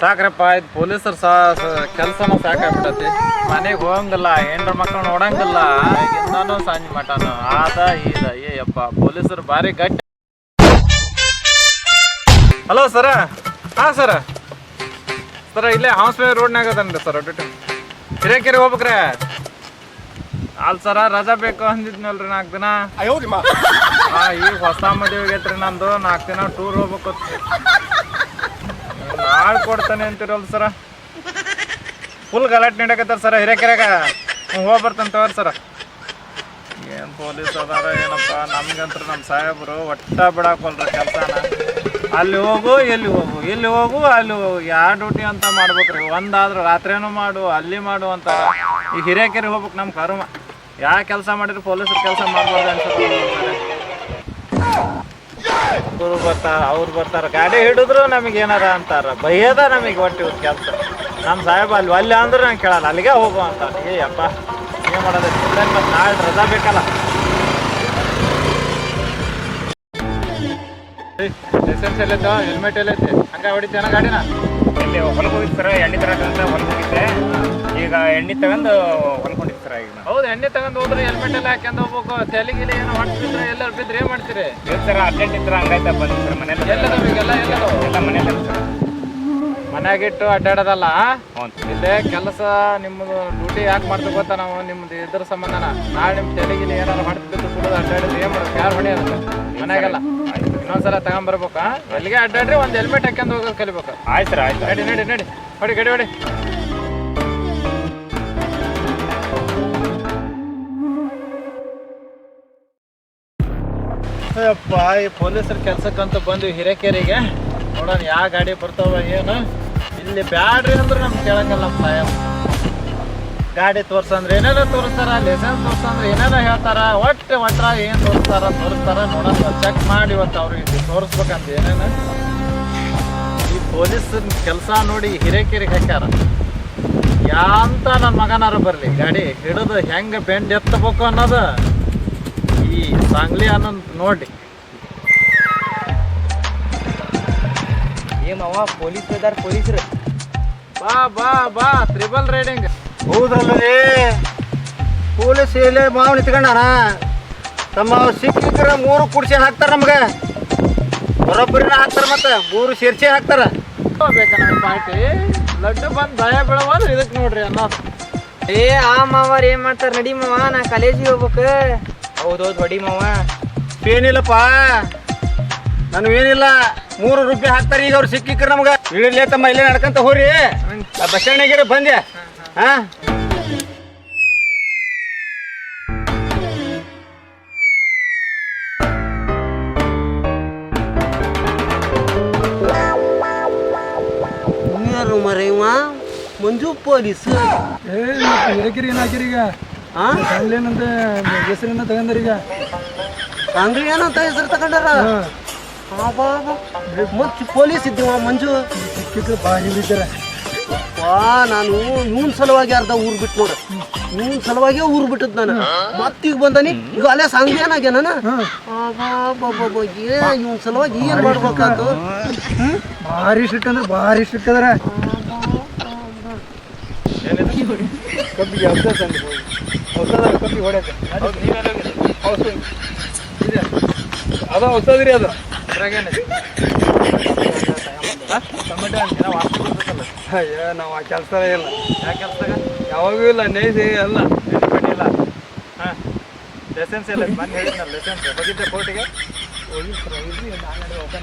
ಸಾಕ್ರಪ್ಪ ಇದು ಪೊಲೀಸರು ಸಾ ಕೆಲಸನ ಸಾಕಾಗ್ಬಿಟ್ಟತಿ ಮನೆಗೆ ಹೋಗಂಗಿಲ್ಲ ಹೆಂಡ್ರ ಮಕ್ಕಳು ನೋಡಂಗಿಲ್ಲ. ಇನ್ನೂ ಸಂಜೆ ಮಟನು ಆದ ಈದ ಏಯಪ್ಪ ಪೊಲೀಸರು ಭಾರಿ ಗಟ್ಟಿ. Hello sir? ಹಾಂ ಸರ. ಸರ ಇಲ್ಲೇ ಹಾಸ್ಪೇ ರೋಡ್ನಾಗ ಅದನ್ರಿ ಸರ್ ಡ್ಯೂಟಿ. ಹಿರೇಕೆರೆ ಹೋಗ್ಬೇಕ್ರೆ. ಅಲ್ ಸರ ರಜಾ ಬೇಕು ಅಂದಿದ್ನಲ್ರಿ ನಾಲ್ಕು ದಿನ. ಹಾಂ ಈಗ ಹೊಸ ಮದುವೆ ಆಗೈತ್ರಿ ನಂದು. ನಾಲ್ಕು ದಿನ ಟೂರ್ ಹೋಗ್ಬೇಕು ನಾಳೆ ಕೊಡ್ತಾನೆ ಅಂತಿರಲ್ಲ ಸರ. ಫುಲ್ ಗಲಾಟೆ ನಡಕತ್ತಾರ ಸರ ಹಿರೇಕೆರೆಗ. ಹೋಗಿ ಬರ್ತಾನೆ ತಗೋರಿ ಸರ. ಏನು ಪೊಲೀಸ್ ಅದಾರ ಏನಪ್ಪ, ನಮ್ಗಂತ್ರ ನಮ್ಮ ಸಾಹೇಬರು ಒಟ್ಟ ಬಿಡಾಕೊಲ್ರ ಕೆಲಸನ. ಅಲ್ಲಿ ಹೋಗು ಎಲ್ಲಿ ಹೋಗು, ಇಲ್ಲಿ ಹೋಗು, ಅಲ್ಲಿ ಹೋಗು. ಯಾವ ಡ್ಯೂಟಿ ಅಂತ ಮಾಡ್ಬೇಕ್ರಿ. ಒಂದಾದ್ರು ರಾತ್ರಿನೂ ಮಾಡು, ಅಲ್ಲಿ ಮಾಡು ಅಂತ. ಈ ಹಿರೇಕೆರೆ ಹೋಗ್ಬೇಕು ನಮ್ಮ ಕರ್ಮ. ಯಾವ ಕೆಲಸ ಮಾಡಿದ್ರು ಪೊಲೀಸರು ಕೆಲಸ ಮಾಡ್ಬಾರ್ದು ಅನ್ಸುತ್ತೆ ಇವ್ರು ಬರ್ತಾರ ಅವ್ರು ಬರ್ತಾರ. ಗಾಡಿ ಹಿಡಿದ್ರು ನಮಗೆ ಏನಾರ ಅಂತಾರ. ಬೈಯದ ನಮಗೆ ಒಟ್ಟು ಇವ್ರ ಕೆಲಸ. ನಮ್ಮ ಸಾಹೇಬ ಅಲ್ಲಿ ಅಲ್ಲಿ ಅಂದ್ರೆ ನಾನು ಕೇಳಲ್ಲ. ಅಲ್ಲಿಗೆ ಹೋಗು ಅಂತ. ಏ, ಅಪ್ಪ, ಏನು ಮಾಡೋದು? ನಾಳೆ ರಜಾ ಬೇಕಲ್ಲ. ಲೈಸೆನ್ಸ್ ಎಲ್ಲೈತ ಹೆಲ್ಮೆಟ್ ಎಲ್ಲೈತೆ ಹಂಗೆ ಹೊಡಿತೇನ ಗಾಡಿನ? ಇಲ್ಲಿ ಹೊಲಕ್ಕೆ ಹೋಗಿದ್ದು ಸರ್, ಎಣ್ಣೆ ತರ ಹೊಲಕ್ಕೆ ಹೋಗಿದ್ದೆ. ಈಗ ಎಣ್ಣೆ ತಗೊಂಡು ಹೊಲ್ಕೊಂಡಿದ್ದು ಸರ್ ಈಗ. ನಾನು ಹೌದು ಎಣ್ಣೆ ತಗೊಂಡ್ ಹೋದ್ರೆ ಹೆಲ್ಮೆಟ್ ಎಲ್ಲ ಹಾಕ್ಯಂಡ್ ಹೋಗ್ಬೇಕು. ತೆಲಿಗಿಲಿ ಏನೋ ಮಾಡ್ತಿದ್ರೆ ಎಲ್ಲರೂ ಬಿದ್ರೆ ಏನ್ ಮಾಡ್ತೀರಿ? ಸರ್ ಅರ್ಜೆಂಟ್ ಇದ್ರೆ ಹಂಗಾಯ್ತಾ ಬಂದು ಸರ್ ಮನೇಲಿ ಎಲ್ಲದವ ಈಗೆಲ್ಲ ಎಲ್ಲದವ ಎಲ್ಲ ಮನೇಲಿ ಸರ್ ಮನ್ಯಾಗಿಟ್ಟು ಅಡ್ಡಾಡೋದಲ್ಲ? ಇಲ್ಲೇ ಕೆಲಸ ನಿಮ್ಮದು ಡ್ಯೂಟಿ ಯಾಕೆ ಮಾಡ್ತೀವಿ ಗೊತ್ತಾ ನಾವು? ನಿಮ್ದು ಇದ್ರ ಸಂಬಂಧನ. ನಾಳೆ ನಿಮ್ಮ ತೆಲಿಗಿಲಿ ಏನಾರು ಮಾಡ್ತಿದ್ದು ಕುಡಿದು ಅಡ್ಡಾಡಿದ್ರೆ ಏನು ಮಾಡೋದು? ಯಾರು ಹೊಡೆಯೋದು ಮನೆಗೆಲ್ಲ. ಇನ್ನೊಂದ್ಸಲ ತಗೊಂಬರ್ಬೇಕಾ? ಎಲ್ಲಿಗೆ ಅಡ್ಡಾಡ್ರಿ ಒಂದು ಹೆಲ್ಮೆಟ್ ಹಾಕ್ಯಂಡ್ ಹೋಗೋದು ಕಲಿಬೇಕು? ಆಯ್ತು ಸರ್ ಆಯ್ತು ನಡಿ ನಡಿ ನಡಿ. ಹೊಡಿ ಗಡಿ ಹೊಡಿ. ಅಪ್ಪ, ಈ ಪೊಲೀಸರ ಕೆಲ್ಸಕ್ಕಂತ ಬಂದ್ವಿ ಹಿರೇಕೆರೆಗೆ. ನೋಡೋಣ ಯಾವ ಗಾಡಿ ಬರ್ತಾವ ಏನು. ಇಲ್ಲಿ ಬ್ಯಾಡ್ರಿ ಅಂದ್ರೆ ನಮ್ಗೆ ಕೇಳಂಗಲ್ಲಪ್ಪ ಗಾಡಿ ತೋರ್ಸಂದ್ರೆ ಏನೇನೋ ತೋರಿಸ್ತಾರ ಲೈಸೆನ್ಸ್ ತೋರ್ಸಂದ್ರೆ ಏನೇನೋ ಹೇಳ್ತಾರ, ಒಟ್ಟು ಒಟ್ರ ಏನು ತೋರಿಸ್ತಾರ ತೋರಿಸ್ತಾರ ನೋಡೋಣ. ಚೆಕ್ ಮಾಡಿ ಇವತ್ತು ಅವ್ರಿಗೆ ತೋರಿಸ್ಬೇಕಂತ ಏನೇನು. ಈ ಪೊಲೀಸ್ ಕೆಲಸ ನೋಡಿ ಹಿರೇಕೆರೆಗೆ ಹಾಕ್ಯಾರ. ಯಾಂತ ನನ್ನ ಮಗನಾರು ಬರಲಿ, ಗಾಡಿ ಹಿಡಿದು ಹೆಂಗೆ ಬೆಂಡ್ ಎತ್ತಬೇಕು ಅನ್ನೋದು. ಸಾಂಗ್ಲಿ ಅನ್ನೋದು ನೋಡಿ ಏಮವ ಪೊಲೀಸ್ ಇದಾರ ಪೊಲೀಸರು. ಬಾ ಬಾ ಬಾ ತ್ರಿಬಲ್ ರೈಡಿಂಗ್. ರೀ ಪೊಲೀಸ್ ಇಲ್ಲೇ ಮಾವು ನಿಂತ್ಕೊಂಡಾನ ತಮ್ಮ ಸಿಕ್ಕಿದ್ರೆ ಮೂರು ಕುಡ್ಸಿ ಹಾಕ್ತಾರ ನಮ್ಗೆ. ಬರೋಬ್ಬರಿನ ಹಾಕ್ತಾರ ಮತ್ತೆ ಮೂರು ಸೇರ್ಸಿ ಹಾಕ್ತಾರ. ಬೇಕ ನಮ್ಮ ಪಾರ್ಟಿ. ಲಡ್ಡು ಬಂದು ದಯ ಬೀಳವಾದ್ರೆ ಇದಕ್ಕೆ ನೋಡ್ರಿ ಅನ್ನೋದು. ಏ ಆ ಮಾವಾರ ಏನ್ ಮಾಡ್ತಾರ ನಡಿ ಮಾವ ನಾ ಕಾಲೇಜಿಗೆ ಹೋಗ್ಬೇಕು. ಹೌದೌದು ಹೊಡಿ ಮಾವ. ಏನಿಲ್ಲಪ್ಪ. ನಾನು ಏನಿಲ್ಲ ಮೂರು ರೂಪಾಯಿ ಹಾಕ್ತಾರೆ ಈಗ ಅವ್ರು ಸಿಕ್ಕಿಕ್ರ ನಮ್ಗೆ. ಇಳಿರ್ಲಿ ತಮ್ಮ ಇಲ್ಲೇ ನಡ್ಕಂತ ಹೋರಿ. ಬಸ್ ಸ್ಟ್ಯಾಂಡ್ನಾಗಿರ ಬಂದೆ. ಹಾ ಮಂಜು ಪೊಲೀಸ್. ಏನಾಗಿರಿ ಈಗ? ಹಾ ಅಲ್ಲೇನಂತ ಹೆಸರನ್ನ ತಗೊಂಡಾರ ಈಗ? ಅಂದ್ರೆ ಏನಂತ ಹೆಸರು ತಗೊಂಡಾರ? ಮತ್ತೆ ಪೊಲೀಸ್ ಇದ್ದೀವ ಮಂಜು? ಸಿಕ್ಕಿದ್ರೆ ಭಾರಿ ಬಿಡ್ತಾರೆ ವಾ ನಾನು ಇವನ್ ಸಲುವಾಗಿ ಅರ್ಧ ಊರ್ ಬಿಟ್ಟು ನೋಡು. ಇವನ್ ಸಲುವಾಗಿ ಊರ್ ಬಿಟ್ಟದ್ ನಾನು. ಮತ್ತೀಗ ಬಂದಾನಿ. ಈಗ ಅಲ್ಲೇ ಸಂಘ ಏನಾಗ್ಯ ನಾನು ಏ ಇವನ್ ಸಲುವಾಗಿ ಏನ್ ಮಾಡ್ಬೇಕಾತು? ಭಾರಿ ಸ್ಟ್ರಿಕ್ಟ್ ಅಂದ್ರೆ ಭಾರಿ ಸ್ಟ್ರಿಕ್ಟ್ ಅದಾರ. ಕಬ್ಬಿಗೆ ಔಷಧ ಹೊಡ್ಯಾಕ. ಇದೆ ಅದು ರೀ ಅದು. ಟೊಮೆಟೊ ವಾಸನೆ ಬರ್ತೈತಲ್ಲ ಅಯ್ಯ, ನಾವು ಆ ಕೆಲಸ ಇಲ್ಲ. ಯಾಕೆ ಕೆಲ್ಸದಾಗ ಯಾವಾಗೂ ಇಲ್ಲ, ನೈಸಿ ಇಲ್ಲ. ಹಾಂ. ಲೈಸೆನ್ಸ್ ಇಲ್ಲ, ಬಂದು ಹೇಳಿದ್ನಲ್ಲ ಲೈಸೆನ್ಸ್ ಹೋಗಿದ್ದೆ ಕೋರ್ಟಿಗೆ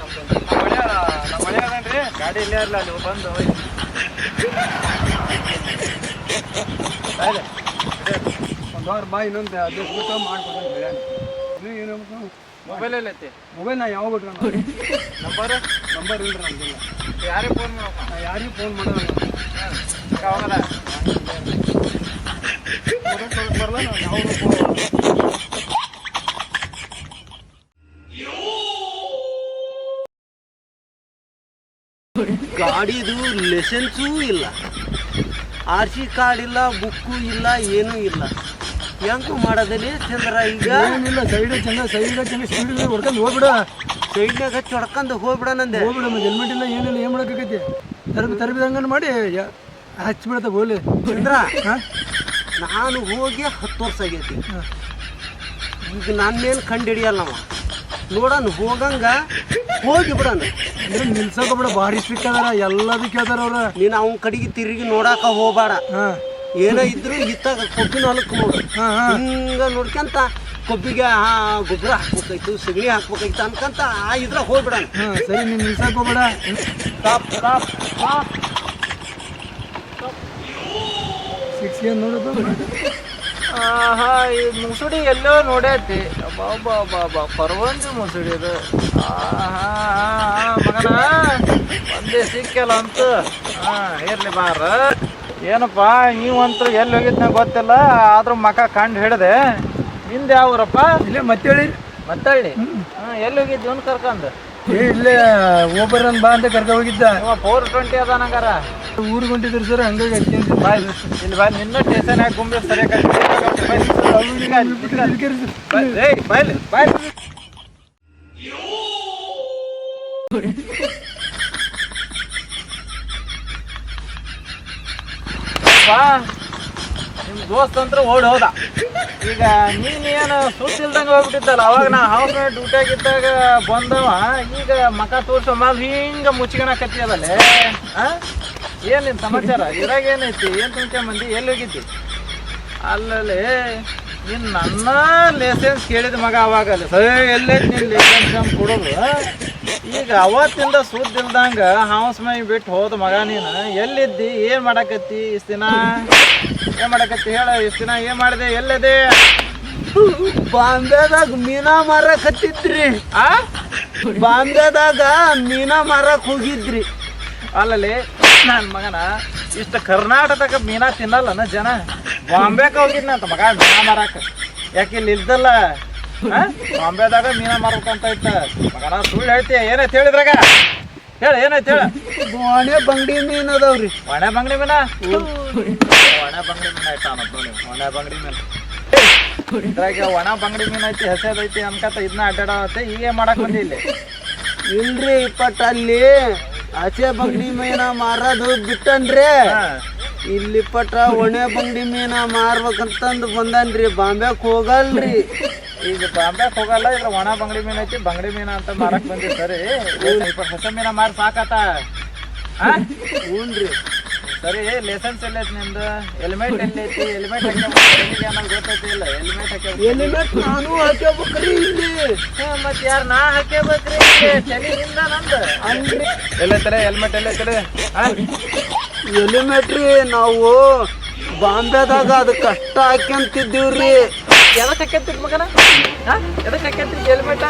ನಮ್ಮ ಮನೆ ಅದನ್ರಿ ಗಾಡಿ ಇಲ್ಲೇ ಇರಲ್ಲ ಅಲ್ಲಿ ಬಂದು ಹೋಗಿ ಒಂದು ವಾರ ಬಾ ಇನ್ನೊಂದು ಅದು ಊಟ ಮಾಡ್ಕೊಂಡು ಇದು ಏನು ಮೊಬೈಲ್ ಎಲ್ಲೈತಿ ಮೊಬೈಲ್ ನಾ ಯಾವಾಗ ಬಿಟ್ರ ನಂಬರ್ ನಂಬರ್ ಇಲ್ಲ ನಮ್ದಿಲ್ಲ ಯಾರಿಗೆ ಫೋನ್ ಮಾಡ್ಬೇಕು? ನಾ ಯಾರಿಗೂ ಫೋನ್ ಬರಲ್ಲ ನಾವು ಯಾವಾಗ ಫೋನ್ ಗಾಡಿದು ಲೆಸೆನ್ಸೂ ಇಲ್ಲ. ಆರ್ ಸಿ ಕಾರ್ಡ್ ಇಲ್ಲ ಬುಕ್ಕು ಇಲ್ಲ ಏನೂ ಇಲ್ಲ. ಹೆಂಗ್ ಮಾಡೋದಿಲ್ಲ ಚಂದ್ರ ಈಗ. ಏನಿಲ್ಲ ಸೈಡ್ ಚಂದ್ರ ಸೈಡ್ ಚೆನ್ನ ಸ್ಪೀಡ್ ಹೊಡ್ಕೊಂಡು ಹೋಗ್ಬಿಡ. ಸೈಡ್ನಾಗ ಹಚ್ಚಿ ಹೊಡ್ಕೊಂಡು ಹೋಗ್ಬಿಡನಂದೆ ಹೋಗ್ಬಿಡ ಹೆಲ್ಮೆಟ್ ಇಲ್ಲ ಏನಿಲ್ಲ ಏನು ಮಾಡಕೈತಿ ತರಬಿ ತರಬಿದಂಗನ್ ಮಾಡಿ ಹೋಗ್ಲಿ ಬೋಲಿ. ಚಂದ್ರ ನಾನು ಹೋಗಿ ಹತ್ತು ವರ್ಷ ಆಗೈತಿ. ಈಗ ನನ್ನೇನು ಕಂಡು ಹಿಡಿಯಲ್ಲ ನಾವು ನೋಡೋಣ ಹೋಗಂಗ ಹೋಗಿ ಬಿಡೋಣ ಅಂದ್ರೆ ನಿಲ್ಸಕ ಭಾರಿ ಸ್ಟ್ರಿಕ್ಟ್ ಅದಾರ ಎಲ್ಲದಕ್ಕೆ ಕೇಳ್ತಾರ ಅವ್ರ. ನೀನು ಅವನ ಕಡೆಗೆ ತಿರುಗಿ ನೋಡಾಕ ಹೋಗ್ಬೇಡ. ಹಾ. ಏನೋ ಇದ್ರು ಇತ್ತಾಗ ಕೊಬ್ಬಿನ ಹೊಲಕ್ಕೆ ನೋಡು ಹಿಂಗ ನೋಡ್ಕಂತ ಕೊಬ್ಬಿಗೆ ಆ ಗೊಬ್ಬರ ಹಾಕ್ಬೇಕಾಯ್ತು ಸಗಣಿ ಹಾಕ್ಬೇಕಾಯ್ತು ಅನ್ಕಂತ ಆ ಇದ್ರಾಗ ಹೋಗ್ಬಿಡಣ. ಸರಿ ನೀನ್ ನಿಲ್ಸಕ್ ಹೋಗ್ಬೇಡ. ಸ್ಟಾಪ್ ಸ್ಟಾಪ್ ಸ್ಟಾಪ್ ಸಿಕ್ಸ್ ಏನ್ ನೋಡಪ್ಪ ಆಹಾ ಈ ಮುಸುಡಿ ಎಲ್ಲೋ ನೋಡೈತಿ. ಬಾಬಾ ಬಾಬಾ ಪರ್ವಂಜಿ ಮುಸುಡಿ ಅದು ಆಹಾ ಮಗನ ಒಂದೇ ಸಿಕ್ಕಲ್ಲ ಅಂತ. ಹಾ ಇರ್ಲಿ ಬಾರ. ಏನಪ್ಪ ನೀವಂತೂ ಎಲ್ಲಿ ಹೋಗಿದ್ನ ಗೊತ್ತಿಲ್ಲ ಆದ್ರೂ ಮಕ ಕಂಡು ಹಿಡ್ದೆ. ನಿಂದ ಯಾವೂರಪ್ಪ? ಇಲ್ಲೇ ಮತ್ತೆ ಹೇಳಿ ಮತ್ತಳ್ಳಿ ಹಾ ಎಲ್ಲಿ ಹೋಗಿದ್ದು ಅವ್ನು ಕರ್ಕೊಂಡು? ಇಲ್ಲಿ ಇಲ್ಲೇ ಓಬರನ್ ಬಾ ಅಂತ ಕರ್ಕ ಹೋಗಿದ್ದ. ಫೋರ್ ಟ್ವೆಂಟಿ ಅದಾನಂಗಾರ ಊರಿಗೆ ಹೊಂಟಿದ್ರು ಸರ್ ಹಂಗಾಗಿ ಅತ್ಯಂತ ಬಾಯ್ ಇಲ್ಲಿ ಬಾ ನಿನ್ನ ಸ್ಟೇಷನ್ ಹಾಕಿ ಗುಂಬೆ ಸರಿಯಾಗಿ ಬಾಯ್ ಬಾಯ್ ನಿಮ್ಮ ದೋಸ್ತ ಅಂತ ಓಡ್ ಹೋದ. ಈಗ ನೀನೇನು ಇಲ್ದಂಗೆ ಹೋಗ್ಬಿಟ್ಟಿದ್ದಲ್ಲ, ಅವಾಗ ನಾ ಹೌಸ್ ಡ್ಯೂಟಿಯಾಗಿದ್ದಾಗ ಬಂದವ, ಈಗ ಮಕ ತೋರ್ಸೋ ಮಾಲ್ ಹಿಂಗ ಮುಚ್ಚಿಗಣಕತ್ತಿ ಅದಲ್ಲೇ. ಆ? ಏನ್ ನಿನ್ ಸಮಾಚಾರ? ಇದ್ರಾಗ ಏನೈತಿ? ಏನ್ ತುಂಬ್ಕೆ ಮಂದಿ? ಎಲ್ಲಿ ಹೋಗಿದ್ದಿ? ಅಲ್ಲಲ್ಲಿ, ನಿನ್ ನನ್ನ ಲೈಸೆನ್ಸ್ ಕೇಳಿದ ಮಗ ಅವಾಗ ಸರಿ ಎಲ್ಲೈತಿ ನಿನ್ ಲೈಸೆನ್ಸ್ ಕೊಡೋದು ಈಗ ಅವತ್ತಿಂದ ಸುದ್ದಿ ಇಲ್ದಂಗ ಹೌಸ್ ಮೈ ಬಿಟ್ಟು ಹೋದ ಮಗ ನೀನು. ಎಲ್ಲಿದ್ದಿ? ಏನ್ ಮಾಡಕತ್ತಿ ಇಷ್ಟ ದಿನ? ಏನ್ ಮಾಡಕತ್ತಿ ಹೇಳ ಇಷ್ಟ ದಿನ? ಏನ್ ಮಾಡಿದೆ? ಎಲ್ಲಿದೆ? ಬಾಂಬೆದಾಗ ಮೀನಾ ಮಾರಕ್ ಹತ್ತಿದ್ರಿ. ಆ? ಬಾಂಬೆದಾಗ ಮೀನಾ ಮಾರಕ್ ಹೋಗಿದ್ರಿ. ಅಲ್ಲಲ್ಲಿ ನನ್ನ ಮಗನ ಇಷ್ಟ ಕರ್ನಾಟಕದಾಗ ಮೀನಾ ತಿನ್ನಲ್ಲ ಜನ? ಬಾಂಬೆಗೆ ಹೋಗಿದ್ನಂತ ಮಗ ಮೀನಾ ಮಾರಾಕ. ಯಾಕೆ ಇಲ್ಲಿ ಇಲ್ದಲ್ಲ? ಬಾಂಬೆದಾಗ ಮೀನಾ ಮಾರ್ಬೇಕಂತ ಇತ್ತ. ಮಗನ ಸುಳ್ಳು ಹೇಳ್ತಿ ಏನೈತೆ ಹೇಳಿದ್ರಾಗ ಹೇಳ ಏನೈತೆ ಹೇಳ? ಒಣೆ ಬಂಗಡಿ ಮೀನ್ ಅದಾವ್ರಿ. ಒಣೆ ಬಂಗಡಿ ಮೀನ? ಒಣೆ ಬಂಗಡಿ ಮೀನ್ ಆಯ್ತಾ ಅನ್ನೋದು ಒಣ ಬಂಗಡಿ ಮೀನ್. ಇದ್ರಾಗ ಒಣ ಬಂಗಡಿ ಮೀನ್ ಐತಿ ಹಸೆದೈತಿ ಅನ್ಕತ ಇದನ್ನ ಅಡ್ಡಾಡತ್ತೆ ಈಗ ಮಾಡಕ್ ಬಂದಿ ಇಲ್ಲಿ? ಇಲ್ರಿ ಇಪ್ಪತ್ತ ಅಲ್ಲಿ ಆಚೆ ಬಂಗಡಿ ಮೀನ ಮಾರೋದು ಬಿಟ್ಟನ್ರಿ. ಇಲ್ಲಿ ಪಟ ಒಣೆ ಬಂಗಡಿ ಮೀನ ಮಾರ್ಬೇಕಂತಂದು ಬಂದನ್ರಿ ಬಾಂಬೆಗೆ ಹೋಗಲ್ರಿ. ಈಗ ಬಾಂಬೆ ಹೋಗಲ್ಲ ಇದ್ರ ಒಣ ಬಂಗಡಿ ಮೀನ್ ಐತಿ ಬಂಗಡಿ ಮೀನ ಅಂತ ಮಾರಕ್ ಬಂದಿ ಸರಿ. ಸ್ವಲ್ಪ ಹೊಸ ಮೀನ ಮಾರ್ ಸಾಕಾತ? ಹ್ಞೂನ್ರಿ ಸರಿ ಎಲ್ಲ ಐತಿ ನಿಂದು ಹೆಲ್ಮೆಟ್ ಎಲ್ಲೈತಿ ಹೆಲ್ಮೆಟ್ ಹಾಕಿ ಅನ್ನೋದು ಗೊತ್ತೈತಿ ಇಲ್ಲ. ಹೆಲ್ಮೆಟ್ ಹಾಕಿ ಹೆಲ್ಮೆಟ್ ನಾನು ಹಾಕ್ಯಬೇಕ್ರಿ ಇಲ್ಲಿ. ಮತ್ ಯಾರು ನಾ ಹಾಕೇಬೇಕ್ರಿ ತಲೆಯಿಂದ ನಂದು. ಅಲ್ರಿ ಎಲ್ಲೈತಲೆ ಹೆಲ್ಮೆಟ್ ಎಲ್ಲೈತಲೆ ಹೆಲ್ಮೆಟ್ ರೀ ನಾವು ಬಾಂಬೆದಾಗ ಅದು ಕಷ್ಟ ಹಾಕ್ಯಂತಿದ್ದೀವ್ರಿ. ಎದಕ್ ಹಾಕ್ಯಂತಿದ್ ಮಗನ? ಹಾ? ಎದಕ್ ಹೆಲ್ಮೆಟ್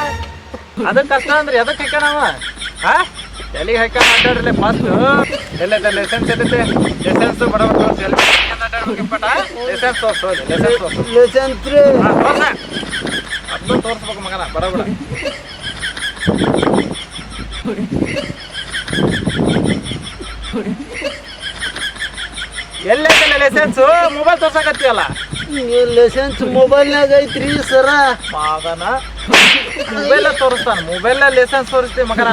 ಅದಕ್ಕೆ ಕಷ್ಟ ಅಂದ್ರೆ ಎದಕ್ಕೆ ಹಾಕ್ಯಾನವ ಹಾ? ಎಲ್ಲಿಗೆ ಹಾಕ್ಯಾನ ಫಸ್ಟ್ ಎಲ್ಲ ಲೈಸೆನ್ಸ್ ಎಲ್ಲೈತೆ ಲೈಸೆನ್ಸ್ ಬಡಬಡ ತೋರ್ಸಿ ಹೆಲ್ಮೆಟ್ ಅಡ್ಡಾಡ್ಬೇಕಪ್ಪಟ ಲೈಸೆನ್ಸ್ ತೋರ್ಸು ಲೈಸೆನ್ಸ್ ತೋರ್ಸು. ಲೈಸೆನ್ಸ್ ರೀ ಹಾ ತೋರ್ಸ. ಅದನ್ನು ತೋರ್ಸ್ಬೇಕು ಮಗನ ಬಡಬಡ ಎಲ್ಲೈತೆ ಲೈಸೆನ್ಸ್ ಮೊಬೈಲ್ ತೋರ್ಸಕತ್ತೀಯಲ್ಲ? ಲೈಸೆನ್ಸ್ ಮೊಬೈಲ್ನಾಗ ಐತ್ರಿ ಸರ? ಮಗನ ಮೊಬೈಲ್ ತೋರಿಸ್ತಾನ. ಮೊಬೈಲ್ ಲೈಸೆನ್ಸ್ ತೋರಿಸ್ತೀವಿ ಮಗನ.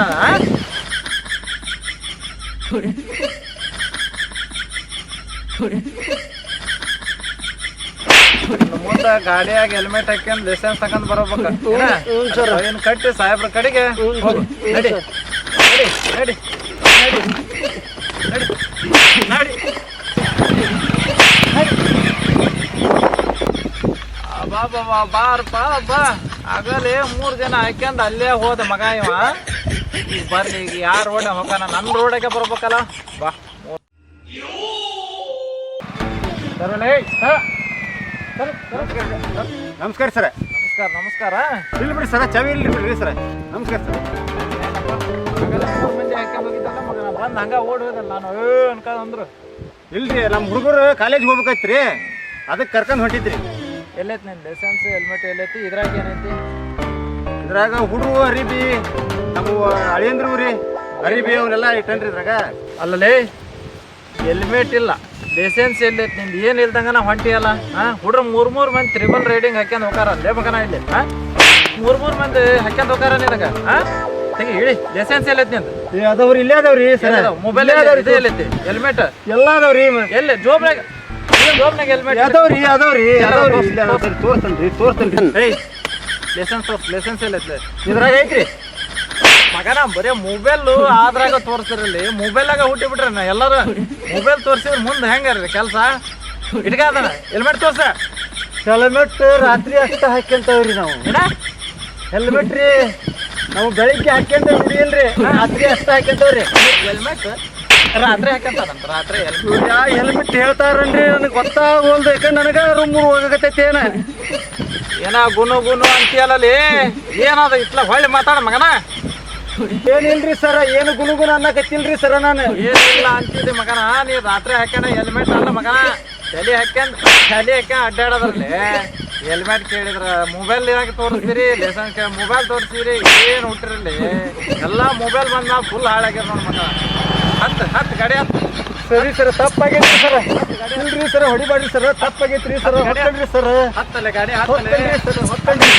ಮುಂದ ಗಾಡಿಯಾಗ ಹೆಲ್ಮೆಟ್ ಹಾಕ್ಯಂಡ್ ಲೈಸೆನ್ಸ್ ತಕೊಂಡ್ ಬರೋಬೇಕು. ಏನ್ ಕಟ್ಟಿ ಸಾಹೇಬ್ರ ಕಡೆಗೆ? ಹೋಗು. ನಡಿ. ನಡಿ. ನಡಿ ನಡಿ ಬಾ ಬಾರಪ್ಪ ಬಾ ಆಗಲೇ ಮೂರು ಜನ ಹಾಕ್ಯಂಡ್ ಅಲ್ಲೇ ಹೋದ ಮಗ ಇವ. ಈಗ ಬರ್ಲಿ ಈಗ ಯಾರು ರೋಡ್ ಹೋಗಾನ ನನ್ನ ರೋಡಾಗೆ ಬರ್ಬೇಕಲ್ಲ. ಬಾ ನಮಸ್ಕಾರ ಸರ್. ನಮಸ್ಕಾರ ನಮಸ್ಕಾರ. ಇಲ್ಲಿ ಬಿಡಿ ಸರ ಚಾವಿ ಇಲ್ಲಿ ಬಿಡ್ರಿ ಸರ್. ನಮಸ್ಕಾರ ಸರ್. ಮಂದಿ ಹಾಕ್ಯಂಡ್ ಹೋಗಿದ್ದಲ್ಲ ಬಂದ್ ಹಂಗ ಓಡ್ ಹೋದಲ್ಲ ನಾನು. ಏ ಅನ್ಕೊಂಡ್ ಅಂದ್ರು. ಇಲ್ರಿ ನಮ್ಮ ಹುಡುಗರು ಕಾಲೇಜ್ ಹೋಗ್ಬೇಕಾಯ್ತ್ರಿ. ಅದಕ್ಕೆ ಕರ್ಕೊಂಡು ಹೊಂಟಿದ್ರಿ. ಎಲ್ಲೈತಿ ನಿನ್ ಲೈಸೆನ್ಸ್ ಹೆಲ್ಮೆಟ್ ಎಲ್ಲೈತಿ. ಇದ್ರಾಗ ಏನೈತಿ? ಇದ್ರಾಗ ಹುಡುಗ ಅರಿಬಿ ನಮ್ಮ ಅಳಿಯಂದ್ರು ರೀ ಅರಿಬಿ ಅವನ್ನೆಲ್ಲ ಇಟ್ಟನ್ರಿ ಇದ್ರಾಗ. ಅಲ್ಲಲೇ ಹೆಲ್ಮೆಟ್ ಇಲ್ಲ. ಲೈಸೆನ್ಸ್ ಎಲ್ಲೈತಿ ನಿಂದು. ಏನು ಇಲ್ದಂಗ ನಾ ಹೊಂಟಿ ಅಲ್ಲ ಹಾಂ? ಹುಡ್ರ ಮೂರು ಮೂರು ಮಂದಿ ತ್ರಿಬಲ್ ರೈಡಿಂಗ್ ಹಾಕ್ಯಂದು ಹೋಗಾರ. ಅಲ್ಲೇ ಮಗನ ಇಲ್ಲಿ ಹಾಂ? ಮೂರು ಮೂರ್ ಮಂದಿ ಹಾಕ್ಯಂದು ಹೋಗಾರ ನಿನಗ ಹಾಂ? ತೆಗಿ ಹೇಳಿ ಲೈಸೆನ್ಸ್ ಎಲ್ಲೈತಿ ಅಂತ ಅದಾವ್ರಿ ಇಲ್ಲೇ ಅದಾವ್ರಿ ಮೊಬೈಲ್ ಎಲ್ಲೈತಿ ಹೆಲ್ಮೆಟ್ ಎಲ್ಲ ಅದಾವ್ರಿ ಎಲ್ಲಿ? ಜೋಬ್ನಾಗ ಅದಾವ್ರಿ ಅದಾವ್ರಿ ಅದಾವ್ರಿ ಇಲ್ಲೇ ಅದಾವ್ರಿ ತೋರ್ಸ್ತೇನ್ರಿ ತೋರ್ಸ್ತೇನ್ರಿ. ಏಯ್ ಲೈಸೆನ್ಸ್ ತೋರ್ಸ್ ಲೈಸೆನ್ಸ್ ಎಲ್ಲೈತಿ ಇದ್ರಾಗ ಐತ್ರಿ. ಮಗನ ಬರೇ ಮೊಬೈಲ್ ಆದ್ರಾಗ ತೋರಿಸ್ತಿರಲಿ ಮೊಬೈಲಾಗ ಹುಟ್ಟಿ ಬಿಟ್ರಿ ನಾ ಎಲ್ಲರೂ? ಮೊಬೈಲ್ ತೋರಿಸಿದ್ರೆ ಮುಂದೆ ಹೆಂಗಾರ ಕೆಲಸ? ಇಟ್ಕ ಹೆಲ್ಮೆಟ್ ತೋರ್ಸ. ಹೆಲ್ಮೆಟ್ ರಾತ್ರಿ ಅಷ್ಟ ಹಾಕ್ಯಂತವ್ರಿ ನಾವು. ಹೆಲ್ಮೆಟ್ ರೀ ನಾವು ಬೆಳಿಗ್ಗೆ ಹಾಕ್ಯಂತ ಹಿಡಿಯಲ್ರಿ ರಾತ್ರಿ ಅಷ್ಟ ಹಾಕ್ಯಂತವ್ರಿ. ಹೆಲ್ಮೆಟ್ ರಾತ್ರಿ ಹಾಕಂತಾರಂತ ರಾತ್ರಿ ಹೆಲ್ಮೆಟ್ ಯಾ ಹೆಲ್ಮೆಟ್ ಹೇಳ್ತಾರನ್ರಿ? ನನಗೆ ಗೊತ್ತಾ ಯಾಕಂದ್ರೆ ನನಗೆ ರೂಮ್ ಹೋಗಕತ್ತೈತಿ ಏನ? ಏನ ಗುನು ಗುನು ಅಂತೀಯಲ್ಲಲ್ಲಿ? ಏನದ ಇತ್ಲ ಹೊಳ್ಳಿ ಮಾತಾಡ ಮಗನ? ಏನಿಲ್ರಿ ಸರ ಏನು ಗುನುಗುನ ಅನ್ನಕತ್ತಿಲ್ರಿ ಸರ ನಾನು? ಏನಿಲ್ಲ ಅಂತಿದ್ದೆ ಮಗನ. ನೀ ರಾತ್ರಿ ಹಾಕ್ಯಾನ ಹೆಲ್ಮೆಟ್ ಅಲ್ಲ ಮಗನ. ತಲೆ ಹಾಕ್ಯಂಡ್ ತಲೆ ಹಾಕ್ಯ ಅಡ್ಡಾಡೋದ್ರಲ್ಲಿ. ಹೆಲ್ಮೆಟ್ ಕೇಳಿದ್ರ ಮೊಬೈಲ್ ಯಾಕೆ ತೋರಿಸ್ತೀರಿ ಲೈಸೆನ್ಸ್ ಮೊಬೈಲ್ ತೋರಿಸ್ತೀರಿ ಏನು ಹುಟ್ಟಿರಲಿ ಎಲ್ಲ ಮೊಬೈಲ್ ಬಂದ ಫುಲ್ ಹಾಳಾಗ್ಯದ ನೋಡಿ ಮಗ ಹತ್ತು ಹತ್ತು ಗಾಡಿ ಹತ್ತು. ಸರಿ ಸರ್ ತಪ್ಪಾಗೈತ್ರಿ ಸರ. ಇಲ್ರಿ ಸರ ಹೊಡಿಬಾಡ್ರಿ ಸರ ತಪ್ಪಾಗೈತ್ರಿ ಸರ ಹೊತ್ತಲ್ರಿ ಸರ್. ಹತ್ತಲ್ಲ ಗಾಡಿ ಹತ್ತಲೆ ಹೊತ್ತಲ್ರಿ ಸರ್ ಹೊತ್ತಲ್ರಿ